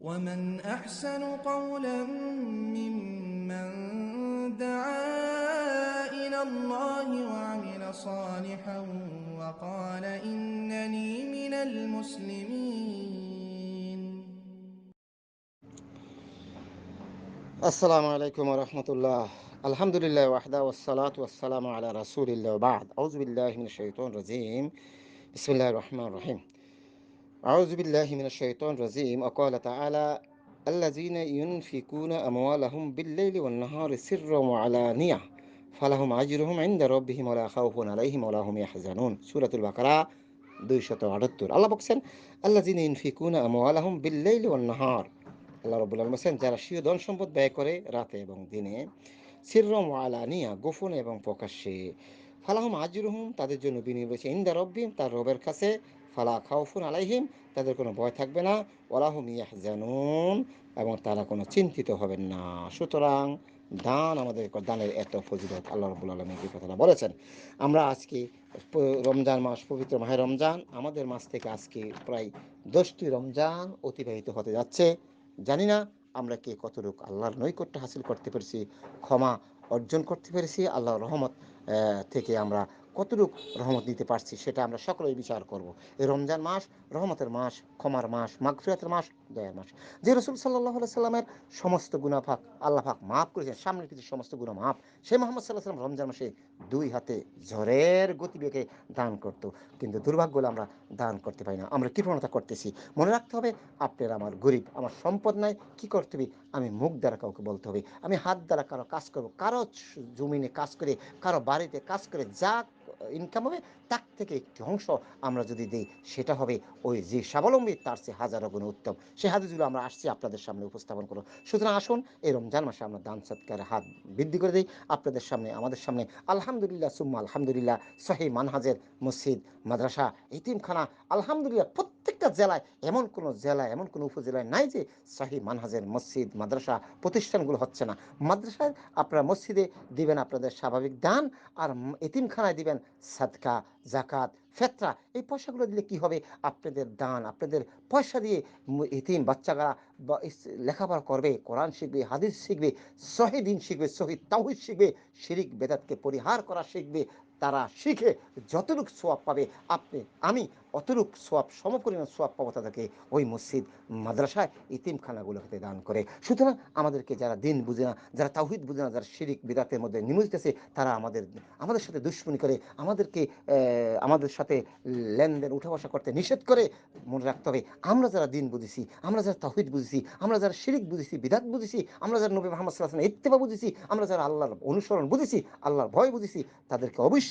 ومن أحسن قولا ممن دعا إلى الله وعمل صالحا وقال إنني من المسلمين. السلام عليكم ورحمة الله. الحمد لله وحده والصلاة والسلام على رسول الله وبعد. أعوذ بالله من الشيطان الرجيم. بسم الله الرحمن الرحيم. রহিম আউজুবিল্লাহ মিন শৈতন রাজিম অকাল তাআলা الذين ينفقون أموالهم بالليل والنهار سرا وعلانية فلهم أجرهم عند ربهم ولا خوف عليهم ولا هم يحزنون سورة البقرة দুইশত আটাত্তর আল্লাহ বলছেন আল্লাহ যিনি ইনফিকুনা আমওয়ালাহুম বিল্লাইলি ওয়ান নাহার আল্লাহ রবুল আলম হোসেন যারা স্বীয় ধন সম্পদ ব্যয় করে রাতে এবং দিনে সিররম আলানিয়া গোপনে এবং প্রকাশ্যে ফালাহম আজিরুহুম তাদের জন্য বিনিয়োগ রয়েছে ইন্দা রব্বিম তার রবের কাছে ফালা খাউফুন আলাইহিম, তাদের কোনো ভয় থাকবে না। ওলাহুম ইয়াহজানুন, এবং তারা কোনো চিন্তিত হবেন না। সুতরাং দান আমাদের দানের এত ফজিলত, আল্লাহ রবুল আলম এই কথাটা বলেছেন। আমরা আজকে রমজান মাস, পবিত্র মাহে রমজান, আমাদের মাস থেকে আজকে প্রায় দশটি রমজান অতিবাহিত হতে যাচ্ছে। জানি না আমরা কে কতটুকু আল্লাহর নৈকট্য হাসিল করতে পেরেছি, ক্ষমা অর্জন করতে পেরেছি, আল্লাহর রহমত থেকে আমরা কতটুকু রহমত দিতে পারছি সেটা আমরা সকলেই বিচার করব। এই রমজান মাস রহমতের মাস, ক্ষমার মাস, মাগফিরাতের মাস, দয়ার মাস। যে রসুল সাল্লাহ সাল্লামের সমস্ত গুণাফাক আল্লাহ পাক মাফ করেছেন সামনের কিছু সমস্ত গুণা মাফ, সে মোহাম্মদ সাল্লাহ সাল্লাম রমজান মাসে দুই হাতে ঝড়ের গতিবেগে দান করত। কিন্তু দুর্ভাগ্য হলে আমরা দান করতে পারি না, আমরা কৃপণতা করতেছি। মনে রাখতে হবে, আপনার আমার গরিব, আমার সম্পদ নাই, কি করতে হবে? আমি মুখ দ্বারা কাউকে বলতে হবে, আমি হাত দ্বারা কারও কাজ করব, কারও জমিনে কাজ করে, কারও বাড়িতে কাজ করে, যা ইনকাম হবে তার থেকে একটি অংশ আমরা যদি দিই, সেটা হবে ওই যে স্বাবলম্বী, তার চেয়ে হাজারো গুণ উত্তম। সে হাদিসগুলো আমরা আসছি আপনাদের সামনে উপস্থাপন করো সুতরাং আসুন, এই রমজান মাসে আমরা দান সৎকারের হাত বৃদ্ধি করে দিই। আপনাদের সামনে, আমাদের সামনে আলহামদুলিল্লাহ, সুম্মা আলহামদুলিল্লাহ সহি মানহাজের মসজিদ, মাদ্রাসা ইতিমখানা আলহামদুলিল্লাহ, প্রত্যেকটা জেলায়, এমন কোনো জেলায়, এমন কোনো উপজেলায় নাই যে শাহী মানহাজের মসজিদ, মাদ্রাসা প্রতিষ্ঠানগুলো হচ্ছে না। মাদ্রাসায় আপনারা মসজিদে দিবেন আপনাদের স্বাভাবিক দান আর এতিমখানায় দিবেন সাদকা জাকাত ফেতরা, এই পয়সাগুলো দিলে কি হবে? আপনাদের দান, আপনাদের পয়সা দিয়ে এতিম বাচ্চারা বা লেখাপড়া করবে, কোরআন শিখবে, হাদিস শিখবে, সহি শিখবে, সহি তাহিদ শিখবে, শিরিক বেদাতকে পরিহার করা শিখবে তারা শিখে যতটুকু সোয়াব পাবে আপনি, আমি অতটুক সোয়াব সমপরিমাণ সোয়াব পাবো তাদেরকে ওই মসজিদ, মাদ্রাসায় ইতিমখানাগুলোকে দান করে। সুতরাং আমাদেরকে যারা দিন বুঝে না, যারা তাওহিদ বুঝে না, যারা শিরিক বিদাতের মধ্যে নিমজ্জিতেছে তারা আমাদের আমাদের সাথে দুশ্মনী করে, আমাদেরকে আমাদের সাথে লেনদেন, উঠা বসা করতে নিষেধ করে মনে রাখতে হবে। আমরা যারা দিন বুঝেছি, আমরা যারা তাহিদ বুঝেছি, আমরা যারা শিরিক বুঝেছি, বিদাত বুঝেছি, আমরা যারা নবী মোহাম্মদ সাল্লাহ ইত্তেবা বুঝেছি, আমরা যারা আল্লাহর অনুসরণ বুঝেছি, আল্লাহর ভয় বুঝেছি, তাদেরকে অবশ্যই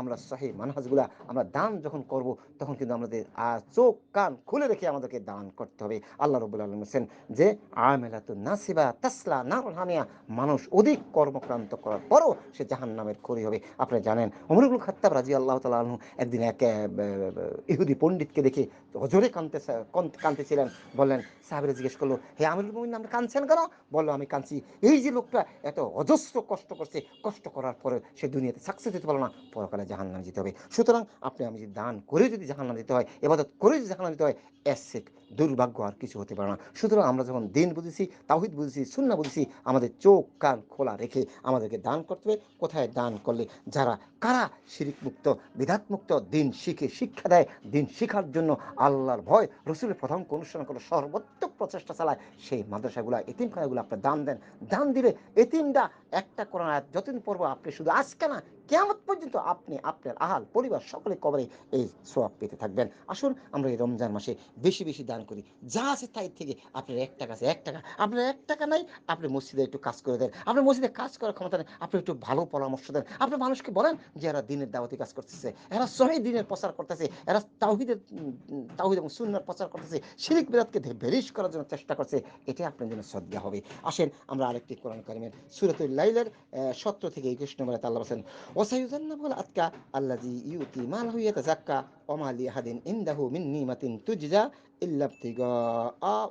আমরা সাহি মানহাজগুলা, আমরা দান যখন করব, তখন কিন্তু আমাদের চোখ, কান খুলে রেখে আমাদেরকে দান করতে হবে। আল্লাহ রবুল্লা আলম হোসেন যে, আমেলাতু নাসিবা তাসলা নারুল হামিয়া মানুষ অধিক কর্মক্রান্ত করার পরও সে জাহান নামের খড়ি হবে। আপনি জানেন অমরুল খাত্তাব রাজি আল্লাহ তালা আলহু একদিন এক ইহুদি পণ্ডিতকে দেখে হজরে কানতে কানতেছিলেন। বললেন, সাহেবের জিজ্ঞেস করল, হে আমিরুল মোমিন আপনি কাঁদছেন কেন? বলল, আমি কাঁদছি। এই যে লোকটা এত অজস্র কষ্ট করছে, কষ্ট করার পরে সে দুনিয়াতে সাকসেস দিতে পারল না। পরকালে জাহান নামে যেতে হবে। সুতরাং আপনি আমি যদি দান করে যদি জাহান নামে যেতে হয়, এবাদত করে যদি জাহান নামে যেতে হয়, এসেক দুর্ভাগ্য আর কিছু হতে পারে না। সুতরাং আমরা যখন দিন বুঝেছি তাহিদ বুঝেছি সুন্না বুঝেছি, আমাদের চোখ, কান খোলা রেখে আমাদেরকে দান করতে হবে। কোথায় দান করলে? যারা, কারা শিরিক মুক্ত বিধাত মুক্ত দিন শিখে শিক্ষা দেয়, দিন শিখার জন্য আল্লাহর ভয়, রসুলের প্রথম অনুষ্ঠান করে সর্বোত্তম প্রচেষ্টা চালায়, সেই মাদ্রাসাগুলো, এতিমখানাগুলো আপনি দান দেন। দান দিলে এতিমটা একটা কোরআন যতদিন পর্ব আপনি শুধু আজকে না কেমন পর্যন্ত আপনি, আপনার আহাল, পরিবার সকলে কবরে এই সোয়াব পেতে থাকবেন। আসুন, আমরা এই রমজান মাসে বেশি বেশি দান করি। যা আছে তাই থেকে আপনার এক টাকা আছে, এক টাকা। আপনার এক টাকা নাই, আপনি মসজিদে একটু কাজ করে দেন। আপনার মসজিদে কাজ করার ক্ষমতা নেই, আপনি একটু ভালো পরামর্শ দেন। আপনি মানুষকে বলেন যে, এরা দিনের দাওয়াতি কাজ করতেছে, এরা সহি দিনের প্রচার করতেছে, এরা তাহিদের তাহিদ এবং সুন্নার প্রচার করতেছে, শিরিক বিরাতকে ভেরিশ করার জন্য চেষ্টা করছে, এটাই আপনার জন্য শ্রদ্ধা হবে। আসেন, আমরা আরেকটি কোরআন কারিমের সুরতুল সত্র থেকে একুশ নম্বরে আল্লাহ বলছেন ওসাইউজান্নাবুল আতকা আল্লাজি ইউতি মাল হুইয়াতা জাক্কা ওমালি হাদিন ইন্দাহু মিন নিমাতিন তুজজা ইল্লা ইবতিগা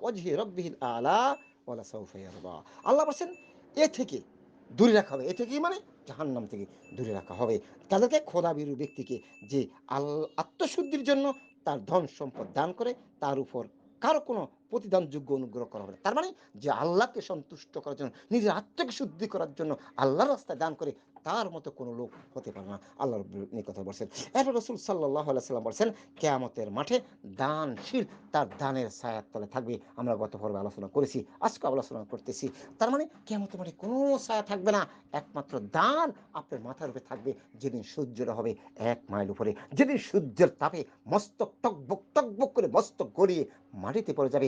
ওয়াজহি রাব্বিহিল আলা ওয়ালা সাউফা ইয়ারদা আল্লাহ বলছেন, এ থেকে দূরে রাখা হবে। এ থেকেই মানে জাহান্নাম থেকে দূরে রাখা হবে। তাদেরকে খোদা বিরু ব্যক্তিকে যে আল, আত্মশুদ্ধির জন্য তার ধন সম্পদ দান করে, তার উপর কারও কোনো প্রতিদানযোগ্য অনুগ্রহ করা হবে তার মানে যে আল্লাহকে সন্তুষ্ট করার জন্য, নিজের আত্মাকে শুদ্ধি করার জন্য আল্লাহর রাস্তায় দান করে, তার মতো কোনো লোক হতে পারে না। আল্লাহ রব্বুল এই কথা বলছেন। এরপর রসুল সাল্লাহ সাল্লাম বলছেন, কেয়ামতের মাঠে দানশীল তার দানের ছায়ার তলে থাকবে। আমরা গত পর্বে আলোচনা করেছি, আজকে আলোচনা করতেছি। তার মানে কেয়ামতের মাঠে কোনো ছায়া থাকবে না, একমাত্র দান আপনার মাথার উপরে থাকবে। যেদিন সূর্যটা হবে এক মাইল উপরে, যেদিন সূর্যের তাপে মস্তক টকবক টকবক করে মস্তক গড়িয়ে মাটিতে পড়ে যাবে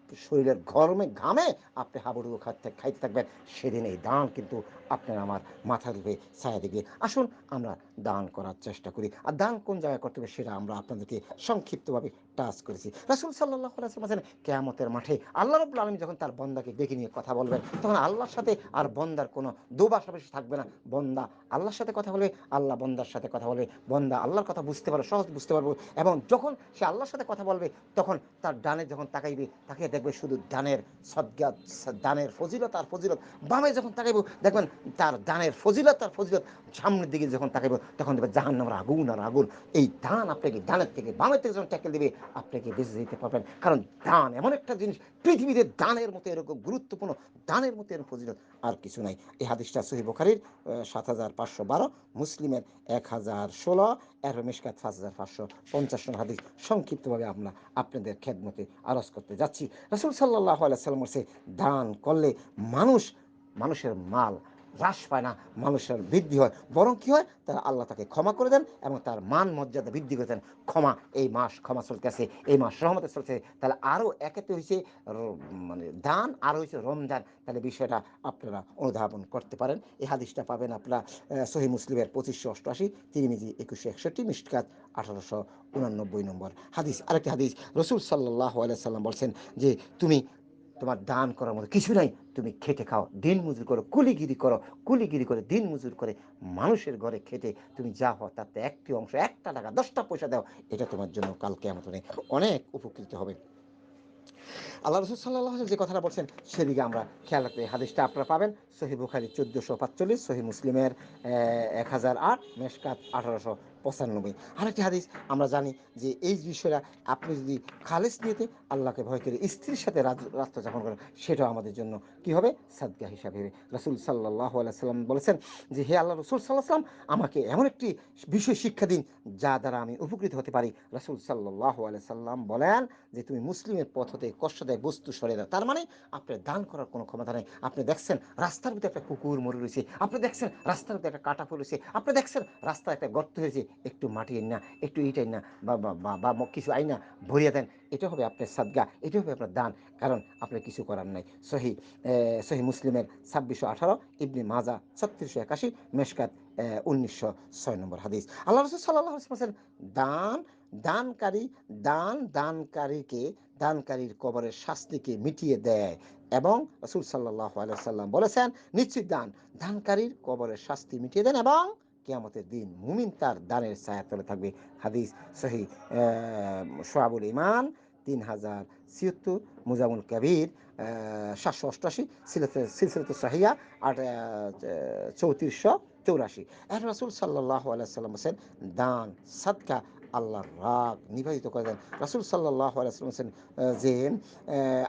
শরীরের গরমে ঘামে আপনি হাবুডুবু খাতে খাইতে থাকবেন। সেদিন এই দান কিন্তু আপনার আমার মাথার উপরে ছায়া দিবে আসুন আমরা দান করার চেষ্টা করি। আর দান কোন জায়গায় করতে হবে সেটা আমরা আপনাদেরকে সংক্ষিপ্তভাবে টাচ করেছি। রাসুল সাল্লাহ আলাইসলাম কেয়ামতের মাঠে আল্লাহ রবুল আলমী যখন তার বন্দাকে ডেকে নিয়ে কথা বলবেন, তখন আল্লাহর সাথে আর বন্দার কোনো দোবাসাবাসি থাকবে না। বন্দা আল্লাহর সাথে কথা বলবে, আল্লাহ বন্দার সাথে কথা বলবে। বন্দা আল্লাহর কথা বুঝতে পারবে, সহজ বুঝতে পারব। এবং যখন সে আল্লাহর সাথে কথা বলবে, তখন তার ডানে যখন তাকাইবে তাকে দেখবে শুধু দানের সদ্গা দানের ফজিলত আর ফজিলত। বামে যখন তাকাইব, দেখবেন তার দানের ফজিলত আর ফজিলত সামনের দিকে যখন তাকাইব, তখন দেখবে জাহান নামের আগুন আর আগুন। এই দান আপনাকে দানের থেকে, বামের থেকে যখন ট্যাকেল দেবে, আপনাকে বেঁচে যেতে পারবেন। কারণ দান এমন একটা জিনিস, পৃথিবীতে দানের মতো এরকম গুরুত্বপূর্ণ, দানের মতো এরকম ফজিলত। আর কিছু নাই। এই হাদিসটা সহি বোখারির সাত হাজার পাঁচশো বারো, মুসলিমের এক হাজার ষোলো, এর মেশকাত পাঁচ হাজার পাঁচশো পঞ্চাশ নম্বর হাদিস। সংক্ষিপ্তভাবে আমরা আপনাদের খেদমতে আরজ করতে যাচ্ছি। রসুল সাল্লাহ আলাইসাল্লাম বলছে, দান করলে মানুষ, মানুষের মাল হ্রাস পায় না, মানুষের বৃদ্ধি হয়। বরং কি হয়? তারা আল্লাহ তাকে ক্ষমা করে দেন এবং তার মান মর্যাদা বৃদ্ধি করে দেন। ক্ষমা, এই মাস ক্ষমা চলতেছে এই মাস রহমতে চলছে। তাহলে আরও একেতে হয়েছে মানে দান আর হয়েছে রমজান। তাহলে বিষয়টা আপনারা অনুধাবন করতে পারেন। এই হাদিসটা পাবেন আপনারা সহি মুসলিমের পঁচিশশো অষ্টআশি, তিরিমিজি একুশশো একষট্টি মিষ্কাত আঠারোশো উনানব্বই নম্বর হাদিস। আরেকটি হাদিস, রসুল সাল্লাহ আলিয়া আলাইসাল্লাম বলছেন যে, তুমি তোমার দান করার মতো কিছু নাই। তুমি খেটে খাও, দিন মজুর করো, কুলিগিরি করো, কুলিগিরি করে দিন মজুর করে মানুষের ঘরে খেটে তুমি যা হও তাতে একটি অংশ, একটা টাকা, দশটা পয়সা দাও, এটা তোমার জন্য কালকে আমাদের অনেক উপকৃত হবে। আল্লাহ রসুল সাল্লাহ যে কথাটা বলছেন, সেদিকে আমরা খেয়াল রাখতে হাদিসটা আপনারা পাবেন। সহি বুখারি চোদ্দোশো পাঁচচল্লিশ সহি মুসলিমের এক হাজার আট, মেশকাত আঠারোশো পঁচানব্বই আরেকটি হাদিস আমরা জানি যে এই বিষয়টা আপনি যদি খালেস নিয়েতে আল্লাহকে ভয় করে স্ত্রীর সাথে রাত্র যাপন করেন, সেটাও আমাদের জন্য কি হবে? সাদগা হিসাবে রাসুল সাল্লাহ সাল্লাম বলেছেন যে, হে আল্লাহ রসুল সাল্লাহ সাল্লাম, আমাকে এমন একটি বিষয় শিক্ষা দিন যা দ্বারা আমি উপকৃত হতে পারি। রাসুল সাল্লাহ সাল্লাম বলেন যে, তুমি মুসলিমের পথ হতে কষ্টদায়ক বস্তু সরে দাও। তার মানে আপনার দান করার কোনো ক্ষমতা নেই। আপনি দেখছেন রাস্তার ভিতরে একটা কুকুর মরে রয়েছে। আপনি দেখছেন রাস্তার ভিতরে একটা কাটা পড়েছে আপনি দেখছেন রাস্তায় একটা গর্ত হয়েছে। একটু মাটি না, একটু ইট ইটাই না, বা বা কিছু আই না, ভরিয়ে দেন। এটা হবে আপনার সাদগা, এটা হবে আপনার দান, কারণ আপনার কিছু করার নাই। সহি সহি মুসলিমের ছাব্বিশশো আঠারো, ইবনি মাজা ছত্রিশশো একাশি, মেশকাত উনিশশো ছয় নম্বর হাদিস। আল্লাহ রসুল সাল্লাহ দান, দানকারী, দান, দানকারীকে, দানকারীর কবরের শাস্তিকে মিটিয়ে দেয় এবং রসুল সাল্লাহ আলাইসাল্লাম বলেছেন, নিশ্চিত দান, দানকারীর কবরের শাস্তি মিটিয়ে দেন এবং কেয়ামতের দিন মুমিন তার দানের ছায়া তলে থাকবে। হাদিস সহি সোহাবুল ইমান তিন হাজার ছিয়াত্তর, মুজামুল কবির সাতশো অষ্টাশি সিলসিলত সাহিয়া আট চৌত্রিশশো চৌরাশি। আর রসুল সাল্লাহ আলাইসাল্লাম হোসেন দান, সাদকা আল্লাহর রাগ নিবাহিত করে দেন। রাসুল সাল্লাহ আলাইসলাম যে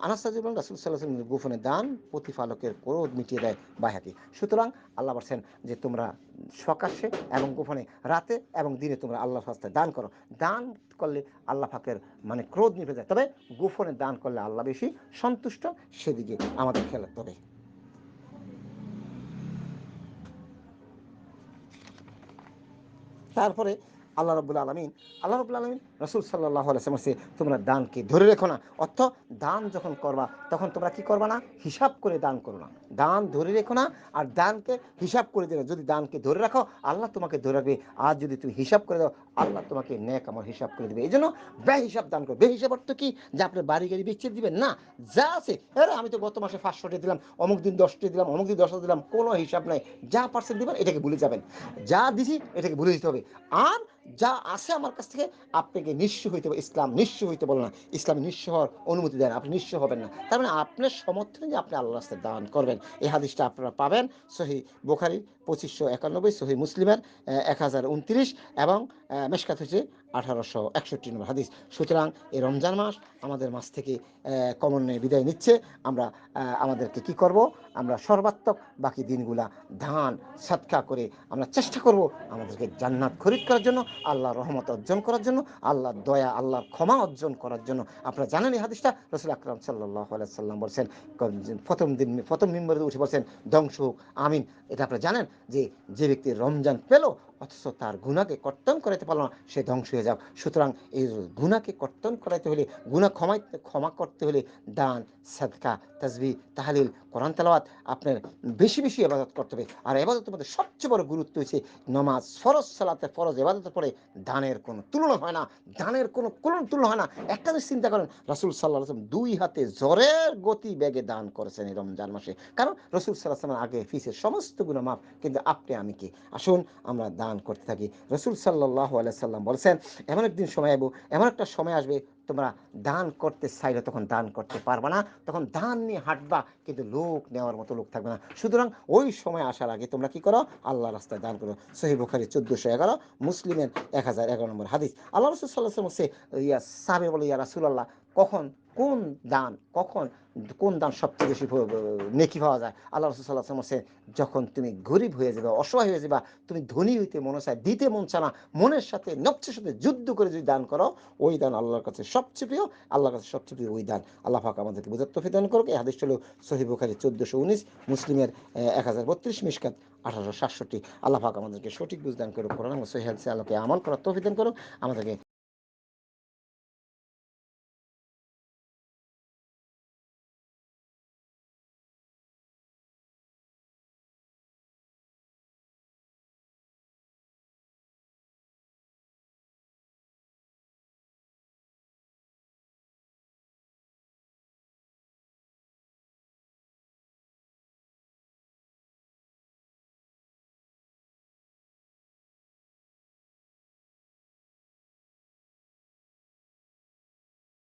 আনাস্তাজুল রাসুল সাল্লাহ গোপনে দান প্রতিফালকের ক্রোধ মিটিয়ে দেয় বাহাতি সুতরাং আল্লাহ বলছেন যে, তোমরা সকাশে এবং গোপনে রাতে এবং দিনে তোমরা আল্লাহ রাস্তায় দান করো। দান করলে আল্লাহ ফাঁকের মানে ক্রোধ নিভে যায়। তবে গোপনে দান করলে আল্লাহ বেশি সন্তুষ্ট, সেদিকে আমাদের খেয়াল রাখতে হবে। তারপরে আল্লাহ রবুল আলমিন, আল্লাহ রবুল আলমিন রসুল সাল্লাহ আলসালামসে তোমরা দানকে ধরে রেখো না, অর্থ দান যখন করবা, তখন তোমরা কি করবা না? হিসাব করে দান করো না। দান ধরে রেখো না আর দানকে হিসাব করে দেবে যদি দানকে ধরে রাখো, আল্লাহ তোমাকে ধরে রাখবে। আর যদি তুমি হিসাব করে দাও, আল্লাহ তোমাকে ন্যাক আমার হিসাব করে দেবে। এই জন্য ব্যয় হিসাব দান করো। ব্যয় হিসাব অর্থ কি? যে আপনার বাড়ি গাড়ি বিচ্ছেদ দিবেন না? যা আছে। আরে আমি তো গত মাসে পাঁচশোটি দিলাম, অমুক দিন দশটি দিলাম, অমুক দিন দশটা দিলাম, কোনো হিসাব নাই। যা পার্সেন্ট দিবেন, এটাকে ভুলে যাবেন। যা দিছি, এটাকে ভুলে দিতে হবে। আর যা আছে আমার কাছ থেকে আপনাকে নিঃস্ব হইতে ইসলাম নিঃস্ব হইতে বলে না। ইসলাম নিঃস্ব হওয়ার অনুমতি দেন। আপনি নিঃস্ব হবেন না। তার মানে আপনার সমর্থনে যে আপনি আল্লাহ রাস্তায় দান করবেন। এই হাদিসটা আপনারা পাবেন। সহি বোখারি পঁচিশশো একানব্বই সহি মুসলিমের এক হাজার উনত্রিশ এবং মেশকাত হচ্ছে আঠারোশো একষট্টি নম্বর হাদিস। সুতরাং এই রমজান মাস আমাদের মাস থেকে কমনে বিদায় নিচ্ছে। আমরা আমাদেরকে কি করব? আমরা সর্বাত্মক বাকি দিনগুলা ধান সাতকা করে আমরা চেষ্টা করব আমাদেরকে জান্নাত খরিদ করার জন্য, আল্লাহর রহমত অর্জন করার জন্য, আল্লাহর দয়া, আল্লাহর ক্ষমা অর্জন করার জন্য। আপনারা জানেন এই হাদিসটা? রসুল আকরাম সাল্লাহ সাল্লাম বলছেন প্রথম দিন, প্রথম মিম্বরে উঠে বলছেন, ধ্বংস হোক, আমিন। এটা আপনারা জানেন। যে যে ব্যক্তি রমজান পেল অথচ তার গুণাকে কর্তন করাইতে পারল না, সে ধ্বংস হয়ে যাও। সুতরাং এই গুণাকে কর্তন করাইতে হলে, গুণা ক্ষমাইতে ক্ষমা করতে হলে দান, সাদকা, তাজবি, তাহালিল, কোরআন তেলাওয়াত আপনার বেশি বেশি এবাদত করতে হবে। আর এবাদতের মধ্যে সবচেয়ে বড় গুরুত্ব হচ্ছে নমাজ। ফরজ সালাতে ফরজ এবাদতের পরে দানের কোনো তুলনা হয় না। দানের কোনো কোনো তুলনা হয় না। একটা জিনিস চিন্তা করেন, রাসুল সাল্লাহ আসলাম দুই হাতে জ্বরের গতি ব্যাগে দান করেছেন এই রমজান মাসে। কারণ রসুল সাল্লাহ আসলামের আগে ফিসের সমস্ত গুণ মাফ, কিন্তু আপনি আমি কি? আসুন, আমরা দান করতে থাকি। রসুল সাল্লাহ সাল্লাম বলছেন, এমন একদিন সময় আসব এমন একটা সময় আসবে, তোমরা দান করতে চাইলে তখন দান করতে পারবে না, তখন দান নিয়ে হাঁটবা, কিন্তু লোক নেওয়ার মতো লোক থাকবে না। সুতরাং ওই সময় আসার আগে তোমরা কি করো? আল্লাহ রাস্তায় দান করো। সহি বুখারি চোদ্দশো এগারো, মুসলিমের এক হাজার এগারো নম্বর হাদিস। আল্লাহ রসুল সাল্লাহ ইয়া সাবে বলে ইয়া রাসুল আল্লাহ কখন কোন দান, কখন, কোন দান সবচেয়ে বেশি নেকি পাওয়া যায়? আল্লাহ রসুল সাল্লাহ হচ্ছে যখন তুমি গরিব হয়ে যাবে, অসহায় হয়ে যাবে, তুমি ধনী হইতে মনে চায়, দিতে মন চায় না, মনের সাথে, নকশের সাথে যুদ্ধ করে যদি দান করো, ওই দান আল্লাহর কাছে সবচেয়ে প্রিয়, আল্লাহর কাছে সবচেয়ে প্রিয় ওই দান। আল্লাহ পাক আমাদেরকে বুঝার তফিক দান করুক। এই হাদিস হলো সহি বুখারি চোদ্দশো উনিশ, মুসলিমের এক হাজার বত্রিশ মিসকাত আঠারোশো সাতষট্টি। আল্লাহ পাক আমাদেরকে সঠিক বুঝদান করুক, কোরআন সহি হাদিসে আল্লাহকে আমল করার তফিক দান করুক। আমাদেরকে